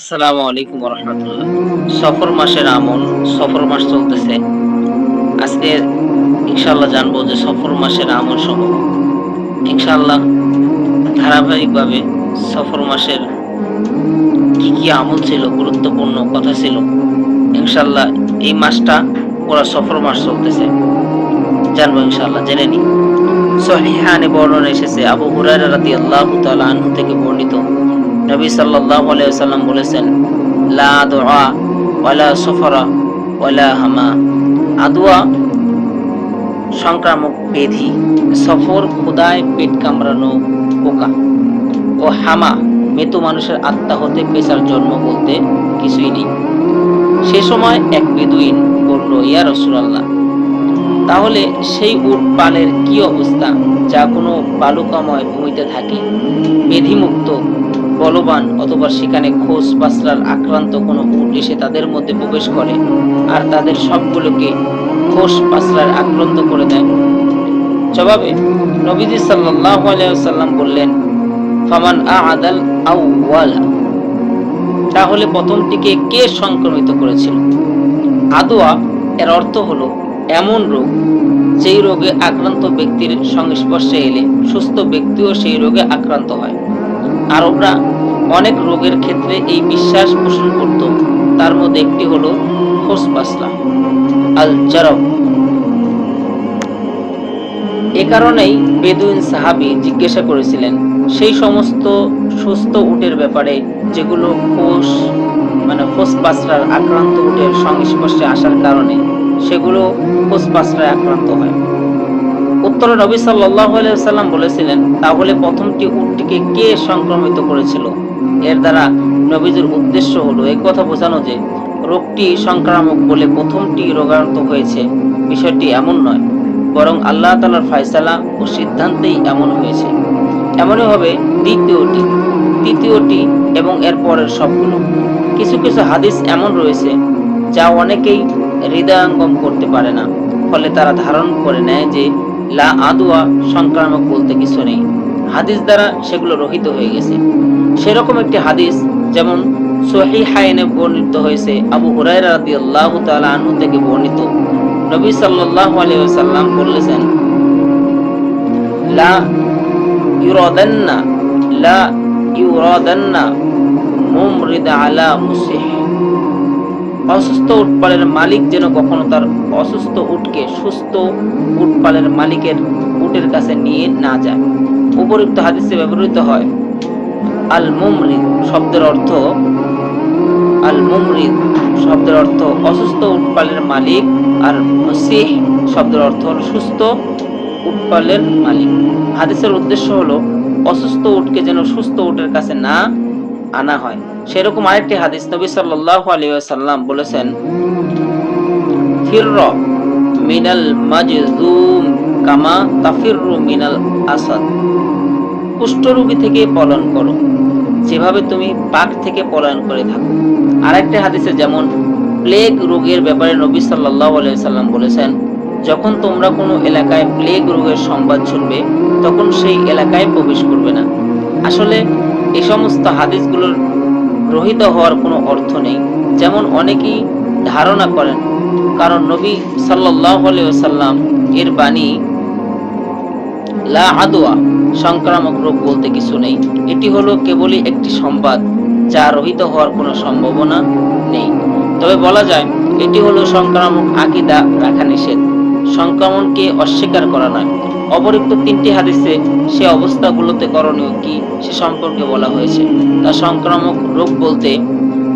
আসসালামু আলাইকুম রহমতুল্লাহ সফর মাসের আমল, সফর মাস চলতেছে। আজকে ইনশাল্লাহ জানব যে সফর মাসের আমল সমূহ। ইনশাল্লাহ ধারাবাহিকভাবে সফর মাসের কি কি আমল ছিল, গুরুত্বপূর্ণ কথা ছিল ইনশাল্লাহ এই মাসটা পুরো সফর মাস চলতেছে। জানব ইনশাল্লাহ জেনে নি সহিহানে বর্ণনা এসেছে, আবু হুরায়রা রাদিয়াল্লাহু তাআলা আনহু থেকে বর্ণিত। নবী আলাইহি ওয়াসাল্লাম বলেছেন, লা দুআ, ওয়ালা সফরা, ওয়ালা হামা। আদুয়া সংক্রামক ব্যাধি সফর খুদায় পেট কামড়ানো পোকা। ও হামা, মৃত মানুষের আত্মা হতে পেশার জন্ম বলতে কিছুই নেই। সে সময় এক বেদুইন বলল, ইয়া রসুলাল্লাহ, তাহলে সেই উট পালের কি অবস্থা যা কোনো বালুকাময় ভূমিতে থাকে? বেধিমুক্ত বলবান অথবা সেখানে খোঁজ পাসরার আক্রান্ত কোনো উট এসে তাদের মধ্যে প্রবেশ করে আর তাদের সবগুলোকে খোঁজ পাসরার আক্রান্ত করে দেয়। জবাবে নবীজি সাল্লাল্লাহু আলাইহি বললেন, ফামান আদাল আউওয়ালা। তাহলে প্রথমটিকে কে সংক্রমিত করেছিল? আদোয়া এর অর্থ হলো এমন রোগ, যেই রোগে আক্রান্ত ব্যক্তির সংস্পর্শে এলে সুস্থ ব্যক্তিও সেই রোগে আক্রান্ত হয়। আরবরা অনেক রোগের ক্ষেত্রে এই বিশ্বাস পোষণ করত। তার মধ্যে একটি হলো হোসপাসলা আল জারব। এ কারণেই বেদুইন সাহাবি জিজ্ঞাসা করেছিলেন, সেই সমস্ত সুস্থ উটের ব্যাপারে যেগুলো কোষ মানে ফোসপাসরার আক্রান্ত উটের সংস্পর্শে আসার কারণে সেগুলো ফোসপাসরায় আক্রান্ত হয়। উত্তরে সাল্লাহ সাল্লাম বলেছিলেন, তাহলে প্রথমটি উটটিকে কে সংক্রমিত করেছিল? এর দ্বারা নবীজির উদ্দেশ্য হলো এই কথা বোঝানো যে, রোগটি সংক্রামক বলে প্রথমটি রোগান্ত হয়েছে। বিষয়টি এমন নয়, বরং আল্লাহ তালার ফায়সালা ও সিদ্ধান্তেই এমন হয়েছে। এমনই হবে দ্বিতীয়টি, তৃতীয়টি এবং এর পরের সবগুলো। কিছু কিছু হাদিস এমন রয়েছে যা অনেকেই হৃদয়ঙ্গম করতে পারে না, ফলে তারা ধারণ করে নেয় যে লা আদুয়া সংক্রামক বলতে কিছু নেই। হাদিস দ্বারা সেগুলো রহিত হয়ে গেছে। সেরকম একটি হাদিস যেমন সহি হাইনে বর্ণিত হয়েছে, আবু হুরায়রা রাদিয়াল্লাহু তাআলা আনহু থেকে বর্ণিত। নবী সাল্লাল্লাহু আলাইহি ওয়াসাল্লাম বলেছেন, লা ইউরাদান্না লা ইউরাদান্না মুমরিদ আলা মুসিহ অসুস্থ উটপালের মালিক যেন কখনো তার অসুস্থ উটকে সুস্থ উটপালের মালিকের উটের কাছে নিয়ে না যায়। উপরুক্ত হাদিসে ব্যবহৃত হয় আল মুমরিদ শব্দের অর্থ আল মুমরিদ শব্দের অর্থ অসুস্থ উটপালের মালিক আর মসিহ শব্দের অর্থ হল সুস্থ উটপালের মালিক। হাদিসের উদ্দেশ্য হলো, অসুস্থ উটকে যেন সুস্থ উটের কাছে না আনা হয়। সেরকম আরেকটি হাদিস নবী সাল্লাল্লাহু আলাইহি ওয়াসাল্লাম বলেছেন, ফিরর মিনাল মাজজুম কামা তাফিররু মিনাল আসাদ। কুষ্ঠরোগী থেকে পলায়ন করো, যেভাবে তুমি পাক থেকে পলায়ন করে থাকো। আরেকটি হাদিসে যেমন, প্লেগ রোগের ব্যাপারে নবী আলাইহি সাল্লাম বলেছেন, যখন তোমরা কোনো এলাকায় প্লেগ রোগের সংবাদ শুনবে, তখন সেই এলাকায় প্রবেশ করবে না। আসলে এই সমস্ত হাদিসগুলোর রহিত হওয়ার কোনো অর্থ নেই। যেমন অনেকেই ধারণা করেন, কারণ নবী সাল্লাম এর বাণী লা আদোয়া সংক্রামক রোগ বলতে কিছু নেই। এটি হলো কেবলই একটি সংবাদ, যা রহিত হওয়ার কোনো সম্ভাবনা নেই। তবে বলা যায়, এটি হলো সংক্রামক আকিদা রাখা নিষেধ। সংক্রমণকে অস্বীকার করা নয়। অপরিক্ত তিনটি হাদিসে সে অবস্থাগুলোতে করণীয় কি সে সম্পর্কে বলা হয়েছে। তা সংক্রামক রোগ বলতে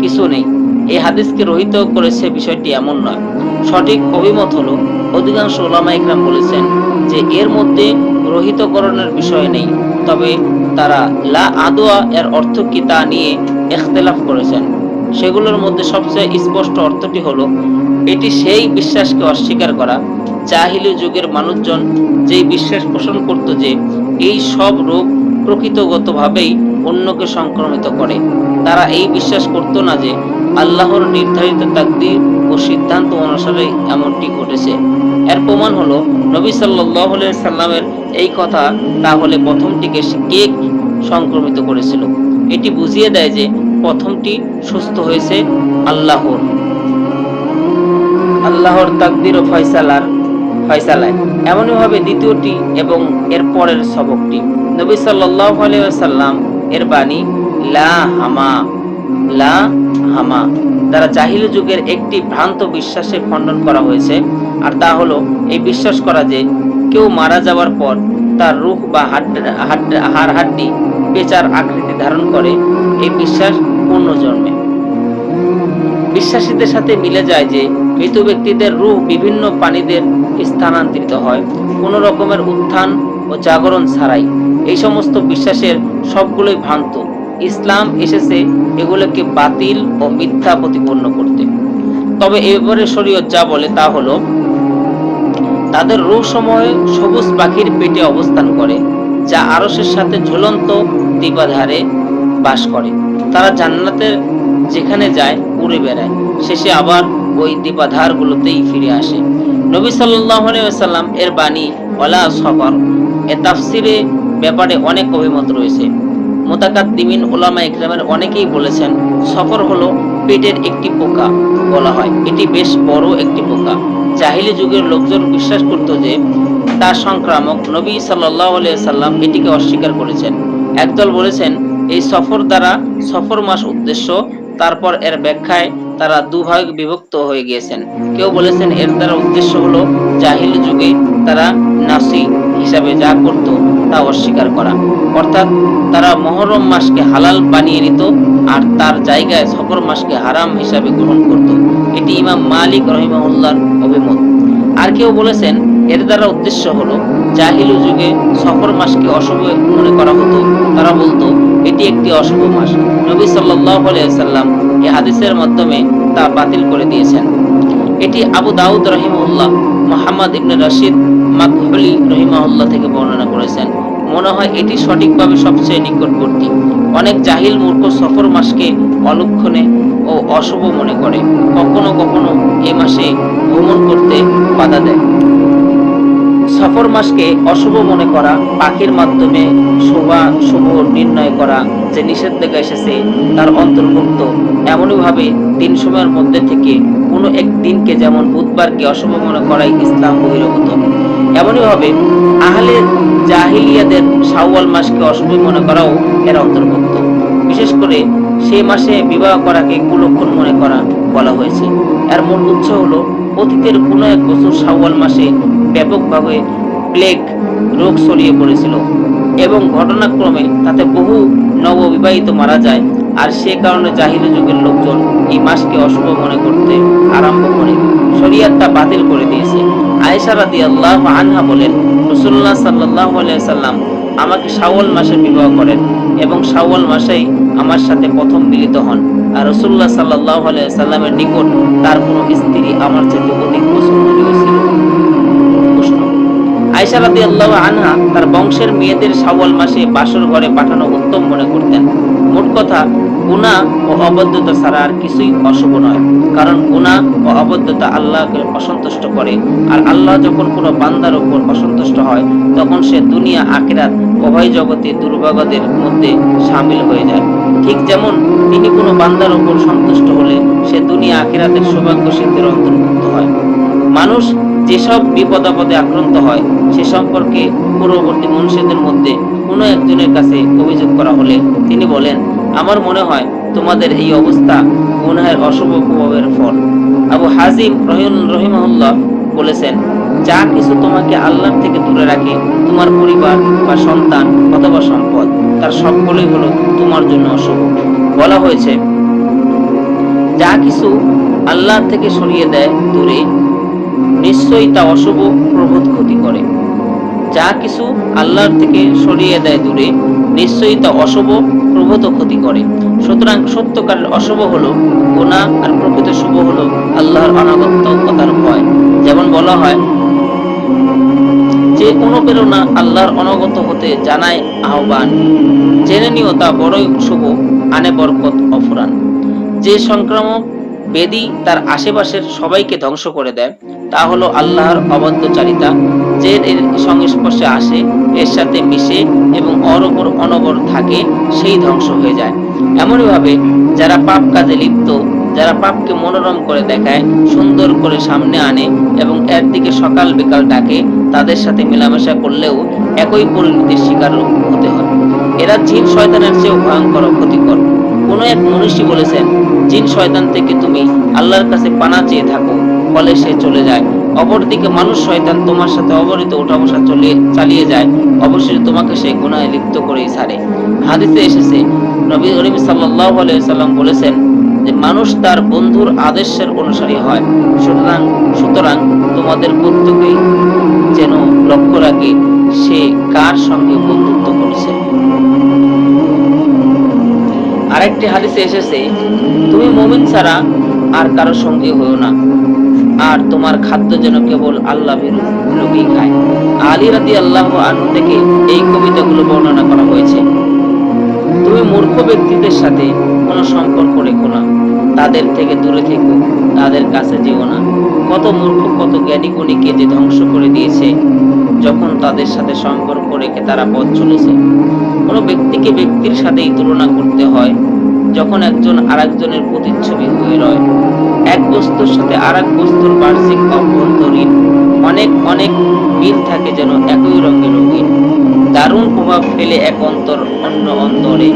কিছু নেই। এই হাদিসকে রহিত করেছে বিষয়টি এমন নয়। সঠিক অভিমত হলো, অধিকাংশ ওলামা ইকরাম বলেছেন যে এর মধ্যে রহিতকরণের বিষয় নেই, তবে তারা লা আদোয়া এর অর্থ কি তা নিয়ে এখতেলাফ করেছেন। সেগুলোর মধ্যে সবচেয়ে স্পষ্ট অর্থটি হলো এটি সেই বিশ্বাসকে অস্বীকার করা জাহিলি যুগের মানুষজন যেই বিশ্বাস পোষণ করত যে এই সব রোগ প্রকৃতগতভাবেই অন্যকে সংক্রমিত করে। তারা এই বিশ্বাস করত না যে আল্লাহর নির্ধারিত তাকদির ও সিদ্ধান্ত অনুসারে এমনটি ঘটেছে। এর প্রমাণ হলো নবী সাল্লাহ সাল্লামের এই কথা, তাহলে প্রথমটিকে কে সংক্রমিত করেছিল? এটি বুঝিয়ে দেয় যে প্রথমটি সুস্থ হয়েছে আল্লাহর। আল্লাহর তাকদির ও ফয়সালার ফয়সালায়। এমনই ভাবে দ্বিতীয়টি এবং এর পরের সবকটি। নবী সাল্লাল্লাহু আলাইহি ওয়াসাল্লাম এর বাণী, লা হামা লা হামা, দ্বারা জাহিল যুগের একটি ভ্রান্ত বিশ্বাসে খণ্ডন করা হয়েছে। আর তা হলো, এই বিশ্বাস করা যে, কেউ মারা যাওয়ার পর তার রূহ বা হাড় হাড্ডি পেঁচার আকৃতি ধারণ করে, এই বিশ্বাস পূর্ণ জন্মে। বিশ্বাসীদের সাথে মিলে যায় যে মৃত ব্যক্তিদের রূহ বিভিন্ন প্রাণীদের স্থানান্তরিত হয়, কোন রকমের উত্থান ও জাগরণ ছাড়াই। এই সমস্ত বিশ্বাসের সবগুলোই ভ্রান্ত। ইসলাম এসেছে এগুলোকে বাতিল ও মিথ্যা প্রতিপন্ন করতে। তবে এবারে শরীয়ত যা বলে তা হলো, তাদের রূহ সময়ে সবুজ পাখির পেটে অবস্থান করে, যা আরসের সাথে ঝুলন্ত দিবাধারে বাস করে। তারা জান্নাতের যেখানে যায় উড়ে বেড়ায়। শেষে আবার ওই দীপাধার গুলোতেই ফিরে আসে। নবী সাল্লাম এর বাণী ওলা সফর এ তাফসিরে ব্যাপারে অনেক অভিমত রয়েছে। ওলামা ইকরামের অনেকেই বলেছেন, সফর হলো পেটের একটি পোকা, বলা হয়। এটি বেশ বড় একটি পোকা। জাহিলি যুগের লোকজন বিশ্বাস করত যে তা সংক্রামক নবী সাল্লাহ সাল্লাম এটিকে অস্বীকার করেছেন। একদল বলেছেন, এই সফর দ্বারা সফর মাস উদ্দেশ্য তারপর এর ব্যাখ্যায় তারা দুভাগ বিভক্ত হয়ে গিয়েছেন। কেউ বলেছেন এর দ্বারা উদ্দেশ্য হলো জাহিল যুগে তারা নাসি হিসাবে যা করত তা অস্বীকার করা। অর্থাৎ তারা মহরম মাসকে হালাল বানিয়ে নিত আর তার জায়গায় সফর মাসকে হারাম হিসাবে গ্রহণ করত। এটি ইমাম মালিক রহিমাউল্লাহর অভিমত। আর কেউ বলেছেন এর দ্বারা উদ্দেশ্য হলো জাহিলু যুগে সফর মাসকে অশুভ মনে করা হতো। তারা বলতো এটি একটি অশুভ মাস। নবী সাল্লাল্লাহু আলাইহি সাল্লাম এই হাদিসের মাধ্যমে তা বাতিল করে দিয়েছেন। এটি আবু দাউদ রহিমাহুল্লাহ, মোহাম্মদ ইবনে রশিদ, মাকহুলি রহিমাহুল্লাহ থেকে বর্ণনা করেছেন। মনে হয় এটি সঠিকভাবে সবচেয়ে নিকটবর্তী। অনেক জাহিল মূর্খ সফর মাসকে অলক্ষণে ও অশুভ মনে করে। কখনো কখনো এ মাসে ভ্রমণ করতে বাধা দেয়। সফর মাসকে অশুভ মনে করা, পাখির মাধ্যমে শোভা শুভ নির্ণয় করা যে নিষেধাজ্ঞা এসেছে তার অন্তর্ভুক্ত। এমনইভাবে দিন সময়ের মধ্যে থেকে কোনো এক দিনকে যেমন বুধবারকে অশুভ মনে করাই ইসলাম বহিরভূত। এমনইভাবে আহলে জাহিলিয়াদের শাওয়াল মাসকে অশুভ মনে করাও এর অন্তর্ভুক্ত। বিশেষ করে সেই মাসে বিবাহ করাকে কুলক্ষণ মনে করা বলা হয়েছে। এর মূল উৎস হলো অতীতের কোনো এক বছর শাওয়াল মাসে ব্যাপকভাবে প্লেগ রোগ ছড়িয়ে পড়েছিল এবং ঘটনাক্রমে তাতে বহু নববিবাহিত মারা যায়। আর সে কারণে জাহিল যুগের লোকজন এই মাসকে অশুভ মনে করতে আরম্ভ করে। শরিয়াতটা বাতিল করে দিয়েছে। আয়েশা আল্লাহ আনহা বলেন, রাসূলুল্লাহ সাল্লাল্লাহু আলাইহি সাল্লাম আমাকে শাওয়াল মাসে বিবাহ করেন এবং শাওয়াল মাসেই আমার সাথে প্রথম মিলিত হন। আর রসুল্লাহ সাল্লাহ সাল্লামের নিকট তার কোনো স্ত্রী আমার চেয়ে অধিক পছন্দনীয় ছিল। আয়সা রাদি আল্লাহ আনহা তার বংশের মেয়েদের শাওয়াল মাসে বাসর ঘরে পাঠানো উত্তম মনে করতেন। মোট কথা গুণা ও অবদ্ধতা ছাড়া আর কিছুই অশুভ নয়, কারণ গুণা ও অবদ্ধতা আল্লাহকে অসন্তুষ্ট করে, আর আল্লাহ যখন কোনো বান্দার উপর অসন্তুষ্ট হয়, তখন সে দুনিয়া, আখিরাত, উভয় জগতে দুর্ভাগদের মধ্যে সামিল হয়ে যায়। ঠিক যেমন তিনি কোনো বান্দার উপর সন্তুষ্ট হলে সে দুনিয়া আকেরাতের সৌভাগ্য সৌভাগ্যশীলদের অন্তর্ভুক্ত হয়। মানুষ যেসব বিপদ আপদে আক্রান্ত হয়, সে সম্পর্কে পূর্ববর্তী মনুষ্যদের মধ্যে কোনো একজনের কাছে অভিযোগ করা হলে তিনি বলেন, আমার মনে হয় তোমাদের এই অবস্থা গুনাহের অশুভ প্রভাবের ফল। আবু হাজিম রহিম, রহিমাহুল্লাহ বলেছেন, যা কিছু তোমাকে আল্লাহ থেকে দূরে রাখে, তোমার পরিবার বা সন্তান অথবা সম্পদ, তার সবগুলোই হলো তোমার জন্য অশুভ। বলা হয়েছে, যা কিছু আল্লাহ থেকে সরিয়ে দেয় দূরে নিশ্চয়ই তা অশুভ প্রবোধ ক্ষতি করে। যা কিছু আল্লাহর থেকে সরিয়ে দেয় দূরে, নিশ্চয়ই তা অশুভ প্রভূত ক্ষতি করে। সুতরাং সত্যকারের অশুভ হলো গুণা আর প্রকৃত শুভ হলো আল্লাহর অনাগত্য কথার ভয়। যেমন বলা হয়, যে অনুপ্রেরণা আল্লাহর অনগত হতে জানায় আহ্বান। জেনে নিও তা বড়ই শুভ, আনে বরকত অফুরান যে সংক্রামক বেদি তার আশেপাশের সবাইকে ধ্বংস করে দেয়। তা হলো আল্লাহর অবাধ্যচারিতা। যে এর সংস্পর্শে আসে, এর সাথে মিশে এবং অর ওপর অনবর থাকে, সেই ধ্বংস হয়ে যায়। এমনইভাবে যারা পাপ কাজে লিপ্ত, যারা পাপকে মনোরম করে দেখায়, সুন্দর করে সামনে আনে এবং এর দিকে সকাল বিকাল ডাকে, তাদের সাথে মেলামেশা করলেও একই পরিণতির শিকার হতে হয়। এরা জিন শয়তানের চেয়েও ভয়ঙ্কর ক্ষতিকর। কোনো এক মনীষী বলেছেন জিন শয়তান থেকে তুমি আল্লাহর কাছে পানা চেয়ে থাকো, ফলে সে চলে যায়। অপরদিকে মানুষ শয়তান তোমার সাথে অবরিত ওঠা বসা চলিয়ে, চালিয়ে যায় অবশ্যই তোমাকে সে গুনায় লিপ্ত করেই ছাড়ে। হাদিসে এসেছে, নবী করিম আলাইহি সাল্লাম বলেছেন যে, মানুষ তার বন্ধুর আদেশের অনুসারী হয়। সুতরাং সুতরাং তোমাদের প্রত্যেকেই যেন লক্ষ্য রাখে, সে কার সঙ্গে আরেকটি হাদিসে এসেছে, তুমি মুমিন ছাড়া আর কারও সঙ্গী হও না। আর তোমার খাদ্য যেন কেবল আল্লাহ খায়। আলী রাদি আল্লাহ আনহু থেকে এই কবিতাগুলো বর্ণনা করা হয়েছে। তুমি মূর্খ ব্যক্তিদের সাথে কোনো সম্পর্ক রেখো না। তাদের থেকে দূরে থেকো, তাদের কাছে যেও না। কত মূর্খ, কত জ্ঞানী গুণীকে যে ধ্বংস করে দিয়েছে যখন তাদের সাথে সম্পর্ক রেখে তারা পথ চলেছে, কোনো ব্যক্তিকে ব্যক্তির সাথেই তুলনা করতে হয় যখন একজন আরেকজনের প্রতিচ্ছবি হয়ে রয়। এক বস্তুর সাথে আর এক বস্তুর বার্ষিক অভ্যন্তরীণ অনেক অনেক মিল থাকে যেন একই রঙের রঙিন দারুণ প্রভাব ফেলে এক অন্তর অন্য অন্তরে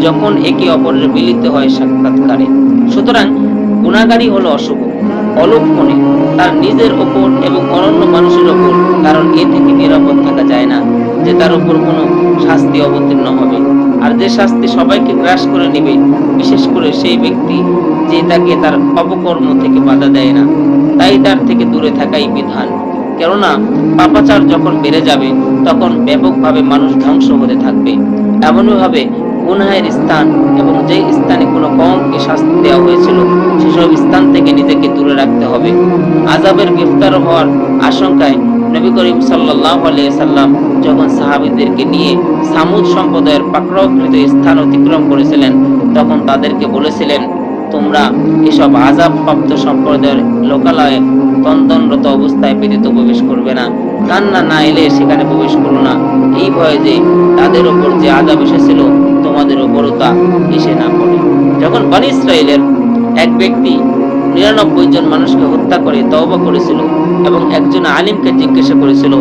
যখন একে অপরের মিলিত হয় সাক্ষাৎকারে। সুতরাং গুণাগারী হলো অশুভ। অলক্ষণে তার নিজের ওপর এবং অনন্য মানুষের ওপর, কারণ এ থেকে নিরাপদ থাকা যায় না যে তার উপর কোনো শাস্তি অবতীর্ণ হবে। আর যে শাস্তি সবাইকে গ্রাস করে নেবে, বিশেষ করে সেই ব্যক্তি যে তাকে তার অপকর্ম থেকে বাধা দেয় না, তাই তার থেকে দূরে থাকাই বিধান। কেননা, পাপাচার যখন বেড়ে যাবে, তখন ব্যাপকভাবে মানুষ ধ্বংস হতে থাকবে। এমনভাবে গুনাহের স্থান এবং যে স্থানে কোনো কমকে শাস্তি দেওয়া হয়েছিল, সেসব স্থান থেকে নিজেকে দূরে রাখতে হবে। আজাবের গ্রেফতার হওয়ার আশঙ্কায় নবী করিম আলাইহি সাল্লাম যখন সাহাবীদেরকে নিয়ে সামুদ সম্প্রদায়ের পাকড়াওকৃত স্থান অতিক্রম করেছিলেন, তখন তাদেরকে বলেছিলেন, তোমরা এসব আজাব প্রাপ্ত সম্প্রদায়ের লোকালয়ে তন্দনরত অবস্থায় ব্যতীত প্রবেশ করবে না। কান্না না এলে সেখানে প্রবেশ করো না। এই ভয়ে যে তাদের ওপর যে আজাব এসেছিল তোমাদের ওপরও তা এসে না পড়ে যখন বানি ইসরায়েলের এক ব্যক্তি নিরানব্বই জন মানুষকে হত্যা করে তওবা করেছিল এবং একজন আলিমকে জিজ্ঞাসা করেছিল,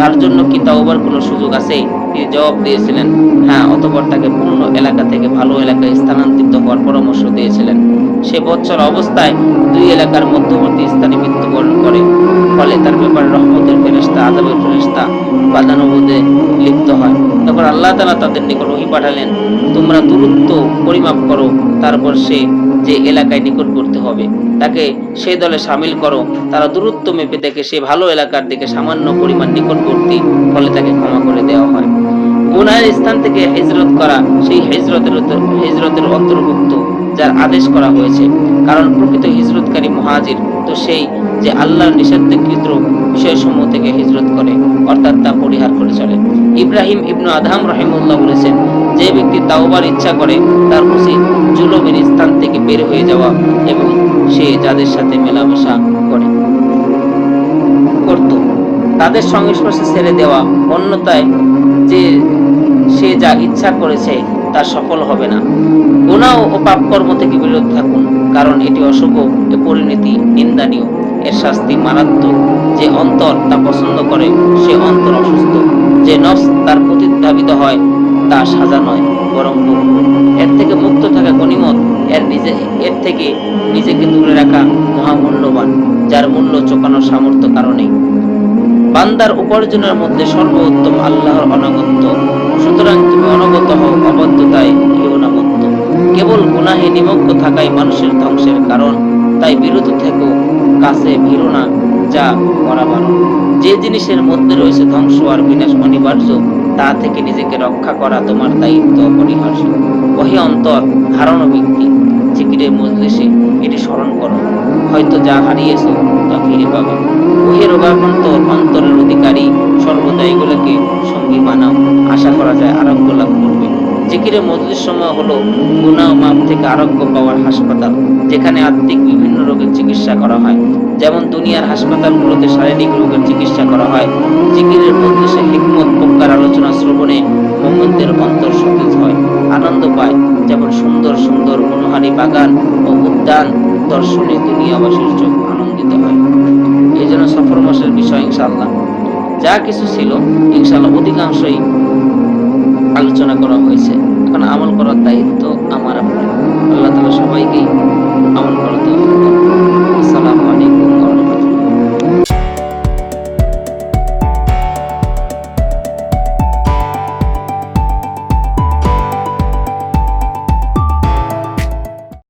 তার জন্য কি তওবার কোনো সুযোগ আছে? তিনি জবাব দিয়েছিলেন হ্যাঁ অতঃপর তাকে পূর্ণ এলাকা থেকে ভালো এলাকায় স্থানান্তরিত হওয়ার পরামর্শ দিয়েছিলেন। সে বৎসর অবস্থায় দুই এলাকার মধ্যবর্তী স্থানে মৃত্যুবরণ করে। ফলে তার ব্যাপারে রহমতের ফেরেস্তা আজাবের ফেরেস্তা বাদানুবোধে লিপ্ত হয়। তখন আল্লাহ তালা তাদের নিকট ওহি পাঠালেন, তোমরা দূরত্ব পরিমাপ করো, তারপর সে যে এলাকায় নিকটবর্তী হবে, তাকে সেই দলে সামিল করো। তারা দূরত্ব মেপে দেখে সে ভালো এলাকার দিকে সামান্য পরিমাণ নিকটবর্তী, ফলে তাকে ক্ষমা করে দেওয়া হয়। গুনাহের স্থান থেকে হিজরত করা সেই হিজরতের হিজরতের অন্তর্ভুক্ত, যার আদেশ করা হয়েছে। কারণ প্রকৃত হিজরতকারী মহাজির তো সেই যে আল্লাহর নিষিদ্ধকৃত বিষয়সমূহ থেকে হিজরত করে, অর্থাৎ তা পরিহার করে চলে। ইব্রাহিম ইবনু আদহাম রহিমুল্লাহ বলেছেন, যে ব্যক্তি তাওবার ইচ্ছা করে, তার উচিত জুলুমের স্থান থেকে বের হয়ে যাওয়া এবং সে যাদের সাথে মেলামেশা করে। করত তাদের সংস্পর্শে ছেড়ে দেওয়া অন্যতায় যে সে যা ইচ্ছা করেছে, তা সফল হবে না। গুনাহ ও পাপ কর্ম থেকে বিরত থাকুন। কারণ এটি অশুভ, এ পরিণতি নিন্দানীয়। এর শাস্তি মারাত্মক। যে অন্তর তা পছন্দ করে, সে অন্তর অসুস্থ। যে নফস তার প্রতি ধাবিত হয়, তা সাজা নয়, বরং এর থেকে মুক্ত থাকা গণিমত, এর নিজে, এর থেকে নিজেকে দূরে রাখা মহামূল্যবান, যার মূল্য চোকানোর সামর্থ্য কারণেই বান্দার উপার্জনের মধ্যে সর্বোত্তম আল্লাহর অনগত্য। সুতরাং তুমি অনগত হও অবদ্ধতায় কেবল গুনাহে নিমগ্ন থাকাই মানুষের ধ্বংসের কারণ। তাই বিরত থেকো, কাছে ভিড়ো না, যা করা যে জিনিসের মধ্যে রয়েছে ধ্বংস আর বিনাশ অনিবার্য, তা থেকে নিজেকে রক্ষা করা তোমার দায়িত্ব অপরিহার্য ওহি অন্তর, হারানো ব্যক্তি জিকিরের মজলিসে এটি স্মরণ করো। হয়তো যা হারিয়েছো, তা ফিরে পাবে। ওহে রোগাক্রান্ত অন্তরের অধিকারী সর্বদা এগুলোকে সঙ্গী বানাও। আশা করা যায় আরোগ্য লাভ করবে। জিকিরের মজলিস সময় হলো গুণা মাপ থেকে আরোগ্য পাওয়ার হাসপাতাল, যেখানে আত্মিক বিভিন্ন রোগের চিকিৎসা করা হয়। যেমন দুনিয়ার হাসপাতালগুলোতে শারীরিক রোগের চিকিৎসা করা হয়। জিকিরের মজলিসে হিকমত, প্রজ্ঞার আলোচনা শ্রবণে মোমনদের অন্তর সতেজ হয়, আনন্দ পায়। যেমন সুন্দর সুন্দর মনোহারী বাগান ও উদ্যান দর্শনে দুনিয়াবাসীর চোখ আনন্দিত হয়। এই জন্য সফর মাসের বিষয় ইনশাআল্লাহ। যা কিছু ছিল, ইনশাআল্লাহ অধিকাংশই আলোচনা করা হয়েছে। কারণ আমল করার দায়িত্ব আমার আপনার আল্লাহ তালা সবাইকেই আমল